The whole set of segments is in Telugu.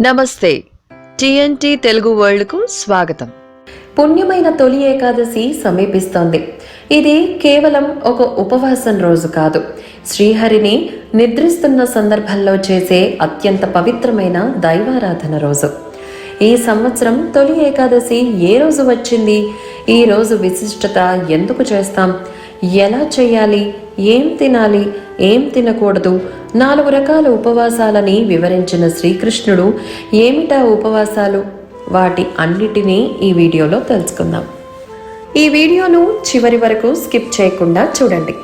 నమస్తే. టిఎన్టీ తెలుగు వరల్డ్కు స్వాగతం. పుణ్యమైన తొలి ఏకాదశి సమీపిస్తోంది. ఇది కేవలం ఒక ఉపవాసం రోజు కాదు. శ్రీహరిని నిద్రిస్తున్న సందర్భంలో చేసే అత్యంత పవిత్రమైన దైవారాధన రోజు. ఈ సంవత్సరం తొలి ఏకాదశి ఏ రోజు వచ్చింది? ఈ రోజు విశిష్టత ఎందుకు చేస్తాం? ఎలా చేయాలి? ఏం తినాలి? ఏం తినకూడదు? నాలుగు రకాల ఉపవాసాలని వివరించిన శ్రీకృష్ణుడు ఏమిటా ఉపవాసాలు? వాటి అన్నిటినీ ఈ వీడియోలో తెలుసుకుందాం. ఈ వీడియోను చివరి వరకు స్కిప్ చేయకుండా చూడండి.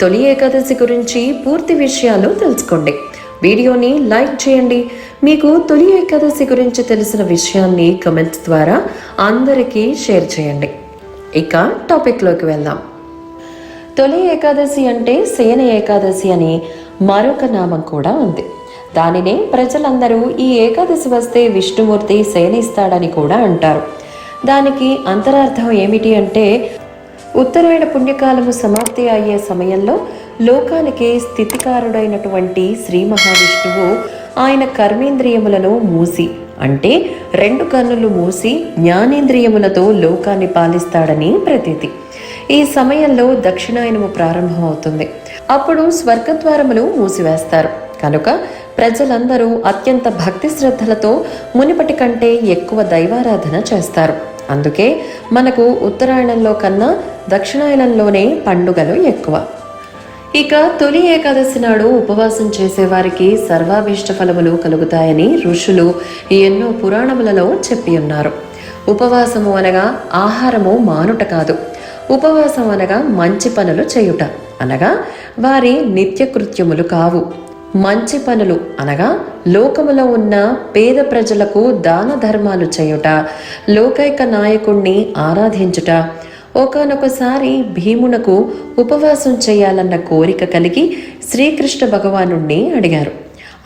తొలి ఏకాదశి గురించి పూర్తి విషయాలు తెలుసుకోండి. వీడియోని లైక్ చేయండి. మీకు తొలి ఏకాదశి గురించి తెలిసిన విషయాన్ని కమెంట్స్ ద్వారా అందరికీ షేర్ చేయండి. ఇక టాపిక్లోకి వెళ్దాం. తొలి ఏకాదశి అంటే సేన ఏకాదశి అని మరొక నామం కూడా ఉంది. దానినే ప్రజలందరూ ఈ ఏకాదశి వస్తే విష్ణుమూర్తి సేనిస్తాడని కూడా అంటారు. దానికి అంతరార్థం ఏమిటి అంటే ఉత్తరాయణ పుణ్యకాలము సమాప్తి అయ్యే సమయంలో లోకానికి స్థితికారుడైనటువంటి శ్రీ మహావిష్ణువు ఆయన కర్మేంద్రియములను మూసి అంటే రెండు కన్నులు మూసి జ్ఞానేంద్రియములతో లోకాన్ని పాలిస్తాడని ప్రతీతి. ఈ సమయంలో దక్షిణాయనము ప్రారంభమవుతుంది. అప్పుడు స్వర్గద్వారములు మూసివేస్తారు. కనుక ప్రజలందరూ అత్యంత భక్తి శ్రద్ధలతో మునిపటి కంటే ఎక్కువ దైవారాధన చేస్తారు. అందుకే మనకు ఉత్తరాయణంలో కన్నా దక్షిణాయనంలోనే పండుగలు ఎక్కువ. ఇక తొలి ఏకాదశి నాడు ఉపవాసం చేసేవారికి సర్వాభీష్ట ఫలములు కలుగుతాయని ఋషులు ఎన్నో పురాణములలో చెప్పి ఉన్నారు. ఉపవాసము అనగా ఆహారము మానుట కాదు. ఉపవాసం అనగా మంచి పనులు చేయుట. అనగా వారి నిత్యకృత్యములు కావు. మంచి పనులు అనగా లోకములో ఉన్న పేద ప్రజలకు దాన ధర్మాలు చేయుట. లోకైక నాయకుణ్ణి ఆరాధించుట. ఒకనొకసారి భీమునకు ఉపవాసం చేయాలన్న కోరిక కలిగి శ్రీకృష్ణ భగవానుణ్ణి అడిగారు.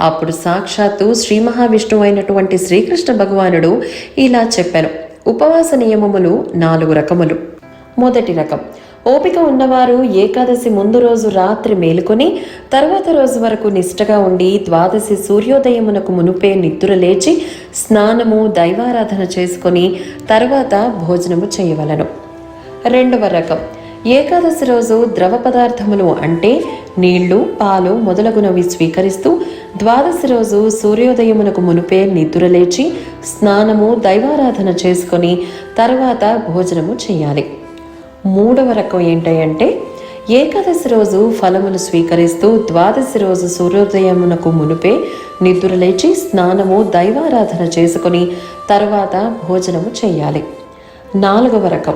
అప్పుడు సాక్షాత్తు శ్రీ మహావిష్ణువు అయినటువంటి శ్రీకృష్ణ భగవానుడు ఇలా చెప్పాను ఉపవాస నియమములు నాలుగు రకములు. మొదటి రకం. ఓపిక ఉన్నవారు ఏకాదశి ముందు రోజు రాత్రి మేలుకొని తర్వాత రోజు వరకు నిష్టగా ఉండి ద్వాదశి సూర్యోదయమునకు మునుపే నిద్ర లేచి స్నానము దైవారాధన చేసుకొని తర్వాత భోజనము చేయవలను. రెండవ రకం. ఏకాదశి రోజు ద్రవ పదార్థములు అంటే నీళ్ళు పాలు మొదలగునవి స్వీకరిస్తూ ద్వాదశి రోజు సూర్యోదయమునకు మునుపే నిద్రలేచి స్నానము దైవారాధన చేసుకొని తర్వాత భోజనము చేయాలి. మూడవ రకం ఏంటంటే ఏకాదశి రోజు ఫలములు స్వీకరిస్తూ ద్వాదశి రోజు సూర్యోదయమునకు మునుపే నిద్రలేచి స్నానము దైవారాధన చేసుకొని తర్వాత భోజనము చేయాలి. నాలుగవ రకం.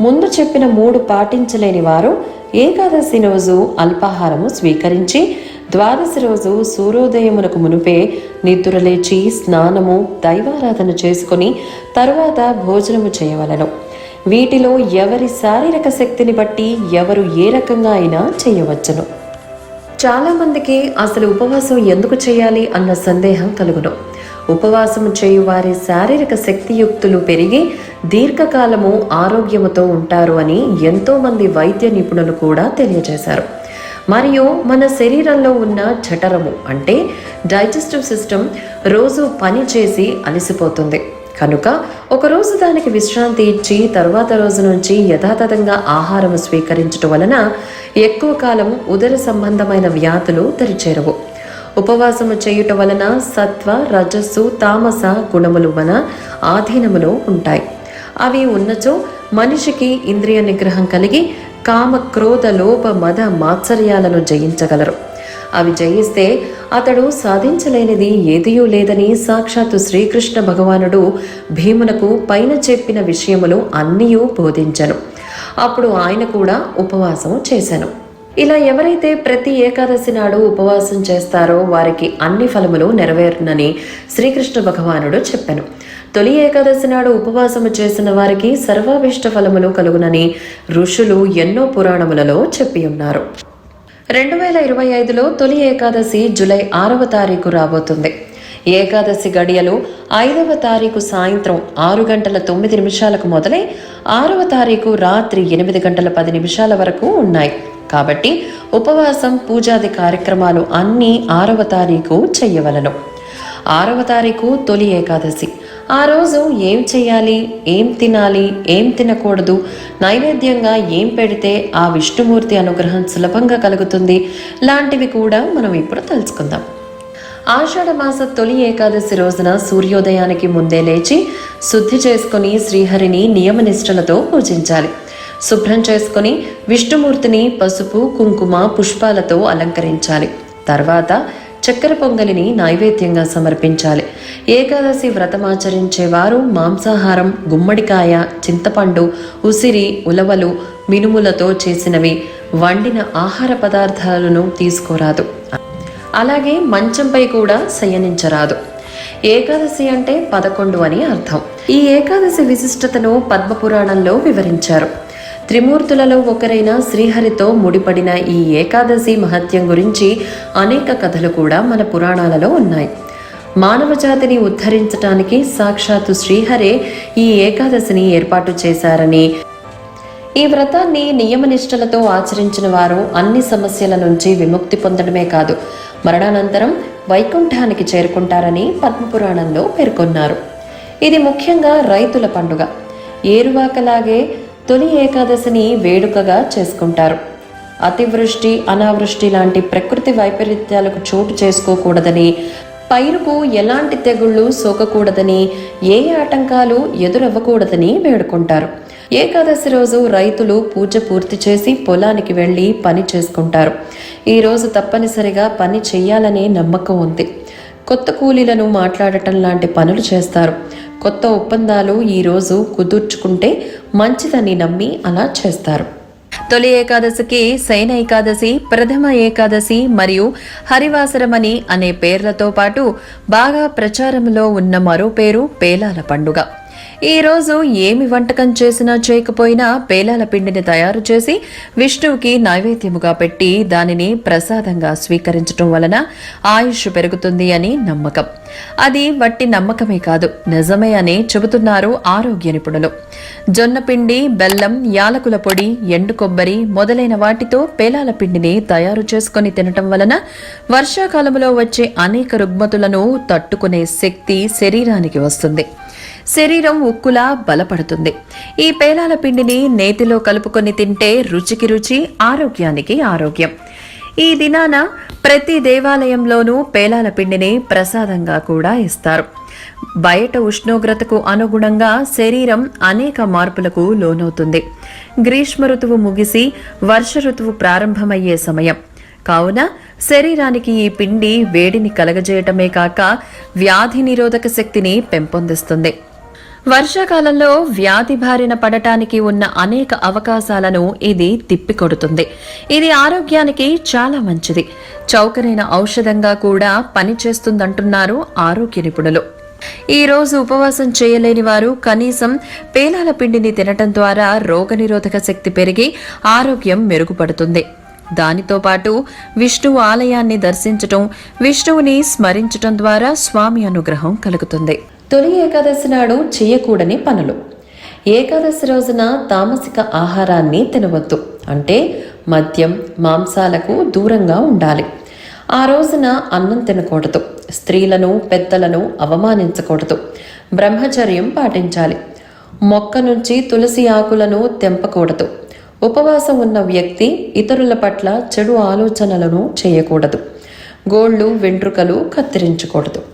ముందు చెప్పిన మూడు పాటించలేని వారు ఏకాదశి రోజు అల్పాహారము స్వీకరించి ద్వాదశి రోజు సూర్యోదయమునకు మునుపే నిద్రలేచి స్నానము దైవారాధన చేసుకొని తరువాత భోజనము చేయవలను. వీటిలో ఎవరి శారీరక శక్తిని బట్టి ఎవరు ఏ రకంగా అయినా చేయవచ్చును. చాలామందికి అసలు ఉపవాసం ఎందుకు చేయాలి అన్న సందేహం కలుగును. ఉపవాసం చేయు వారి శారీరక శక్తియుక్తులు పెరిగి దీర్ఘకాలము ఆరోగ్యముతో ఉంటారు అని ఎంతోమంది వైద్య నిపుణులు కూడా తెలియజేశారు. మరియు మన శరీరంలో ఉన్న జఠరము అంటే డైజెస్టివ్ సిస్టమ్ రోజు పని చేసి అలసిపోతుంది. కనుక ఒకరోజు దానికి విశ్రాంతి ఇచ్చి తరువాత రోజు నుంచి యథాతథంగా ఆహారం స్వీకరించడం వలన ఎక్కువ కాలం ఉదర సంబంధమైన వ్యాధులు తెరిచేరవు ఉపవాసము చేయుట వలన సత్వ రజస్సు తామస గుణములు మన ఆధీనములో ఉంటాయి. అవి ఉన్నచో మనిషికి ఇంద్రియ నిగ్రహం కలిగి కామ క్రోధ లోభ మద మాత్సర్యాలను జయించగలరు. అవి జయిస్తే అతడు సాధించలేనిది ఏదియూ లేదని సాక్షాత్తు శ్రీకృష్ణ భగవానుడు భీమునకు పైన చెప్పిన విషయములు అన్నీయూ బోధించను. అప్పుడు ఆయన కూడా ఉపవాసము చేశాను ఇలా ఎవరైతే ప్రతి ఏకాదశి నాడు ఉపవాసం చేస్తారో వారికి అన్ని ఫలములు నెరవేరునని శ్రీకృష్ణ భగవానుడు చెప్పాను. తొలి ఏకాదశి నాడు ఉపవాసము చేసిన వారికి సర్వాభిష్ట ఫలములు కలుగునని ఋషులు ఎన్నో పురాణములలో చెప్పి ఉన్నారు. రెండు వేల ఇరవై ఐదులో తొలి ఏకాదశి జూలై ఆరవ తారీఖు రాబోతుంది. ఏకాదశి గడియలు ఐదవ తారీఖు సాయంత్రం ఆరు గంటల తొమ్మిది నిమిషాలకు మొదలై ఆరవ తారీఖు రాత్రి ఎనిమిది గంటల పది నిమిషాల వరకు ఉన్నాయి. కాబట్టి ఉపవాసం పూజాది కార్యక్రమాలు అన్నీ ఆరవ తారీఖు చెయ్యవలను ఆరవ తారీఖు తొలి ఏకాదశి. ఆ రోజు ఏం చేయాలి ఏం తినాలి? ఏం తినకూడదు? నైవేద్యంగా ఏం పెడితే ఆ విష్ణుమూర్తి అనుగ్రహం సులభంగా కలుగుతుంది? లాంటివి కూడా మనం ఇప్పుడు తెలుసుకుందాం ఆషాఢ మాస తొలి ఏకాదశి రోజున సూర్యోదయానికి ముందే లేచి శుద్ధి చేసుకుని శ్రీహరిని నియమనిష్టలతో పూజించాలి. శుభ్రం చేసుకుని విష్ణుమూర్తిని పసుపు కుంకుమ పుష్పాలతో అలంకరించాలి. తర్వాత చక్కెర పొంగలిని నైవేద్యంగా సమర్పించాలి. ఏకాదశి వ్రతమాచరించేవారు మాంసాహారం గుమ్మడికాయ చింతపండు ఉసిరి ఉలవలు మినుములతో చేసినవి. వండిన ఆహార పదార్థాలను తీసుకోరాదు. అలాగే మంచంపై కూడా శయనించరాదు. ఏకాదశి అంటే పదకొండు అని అర్థం. ఈ ఏకాదశి విశిష్టతను పద్మపురాణంలో వివరించారు. త్రిమూర్తులలో ఒకరైన శ్రీహరితో ముడిపడిన ఈ ఏకాదశి మహత్యం గురించి అనేక కథలు కూడా మన పురాణాలలో ఉన్నాయి. మానవ జాతిని ఉద్ధరించటానికి సాక్షాత్తు శ్రీహరే ఈ ఏకాదశిని ఏర్పాటు చేశారని ఈ వ్రతాన్ని నియమనిష్టలతో ఆచరించిన వారు అన్ని సమస్యల నుంచి విముక్తి పొందడమే కాదు మరణానంతరం వైకుంఠానికి చేరుకుంటారని పద్మపురాణంలో పేర్కొన్నారు. ఇది ముఖ్యంగా రైతుల పండుగ. ఏరువాకలాగే తొలి ఏకాదశిని వేడుకగా చేసుకుంటారు. అతివృష్టి అనావృష్టి లాంటి ప్రకృతి వైపరీత్యాలకు చోటు చేసుకోకూడదని పైరుకు ఎలాంటి తెగుళ్ళు సోకకూడదని ఏ ఆటంకాలు ఎదురవ్వకూడదని వేడుకుంటారు. ఏకాదశి రోజు రైతులు పూజ పూర్తి చేసి పొలానికి వెళ్ళి పని చేసుకుంటారు. ఈరోజు తప్పనిసరిగా పని చెయ్యాలనే నమ్మకం ఉంది. కొత్త కూలీలను మాట్లాడటం లాంటి పనులు చేస్తారు. కొత్త ఒప్పందాలు ఈరోజు కుదుర్చుకుంటే మంచిదని నమ్మి అలా చేస్తారు. తొలి ఏకాదశికి శయన ఏకాదశి ప్రథమ ఏకాదశి మరియు హరివాసరమని అనే పేర్లతో పాటు బాగా ప్రచారంలో ఉన్న మరో పేరు పేలాల పండుగ. ఈరోజు ఏమి వంటకం చేసినా చేయకపోయినా పేలాల పిండిని తయారు చేసి విష్ణువుకి నైవేద్యముగా పెట్టి దానిని ప్రసాదంగా స్వీకరించటం వలన ఆయుష్ పెరుగుతుంది అని నమ్మకం. అది వట్టి నమ్మకమే కాదు నిజమే అని చెబుతున్నారు ఆరోగ్య నిపుణులు. జొన్న పిండి బెల్లం యాలకుల పొడి ఎండు కొబ్బరి మొదలైన వాటితో పేలాల పిండిని తయారు చేసుకొని తినటం వలన వర్షాకాలంలో వచ్చే అనేక రుగ్మతులను తట్టుకునే శక్తి శరీరానికి వస్తుంది. శరీరం ఉక్కులా బలపడుతుంది. ఈ పేలాల పిండిని నేతిలో కలుపుకొని తింటే రుచికి రుచి ఆరోగ్యానికి ఆరోగ్యం. ఈ దినాన ప్రతి దేవాలయంలోనూ పేలాల పిండిని ప్రసాదంగా కూడా ఇస్తారు. బయట ఉష్ణోగ్రతకు అనుగుణంగా శరీరం అనేక మార్పులకు లోనవుతుంది. గ్రీష్మ ఋతువు ముగిసి వర్ష ఋతువు ప్రారంభమయ్యే సమయం. కావున శరీరానికి ఈ పిండి వేడిని కలగజేయటమే కాక వ్యాధి నిరోధక శక్తిని పెంపొందిస్తుంది. వర్షాకాలంలో వ్యాధి బారిన పడటానికి ఉన్న అనేక అవకాశాలను ఇది తిప్పికొడుతుంది. ఇది ఆరోగ్యానికి చాలా మంచిది. చౌకరైన ఔషధంగా కూడా పనిచేస్తుందంటున్నారు ఆరోగ్య నిపుణులు. ఈ రోజు ఉపవాసం చేయలేని వారు కనీసం పేలాల పిండిని తినటం ద్వారా రోగనిరోధక శక్తి పెరిగి ఆరోగ్యం మెరుగుపడుతుంది. దానితో పాటు విష్ణువు ఆలయాన్ని దర్శించటం విష్ణువుని స్మరించటం ద్వారా స్వామి అనుగ్రహం కలుగుతుంది. తొలి ఏకాదశి నాడు చేయకూడని పనులు. ఏకాదశి రోజున తామసిక ఆహారాన్ని తినవద్దు. అంటే మద్యం మాంసాలకు దూరంగా ఉండాలి. ఆ రోజున అన్నం తినకూడదు. స్త్రీలను పెద్దలను అవమానించకూడదు. బ్రహ్మచర్యం పాటించాలి. మొక్క నుంచి తులసి ఆకులను తెంపకూడదు. ఉపవాసం ఉన్న వ్యక్తి ఇతరుల పట్ల చెడు ఆలోచనలను చేయకూడదు. గోళ్ళు వెంట్రుకలు కత్తిరించకూడదు.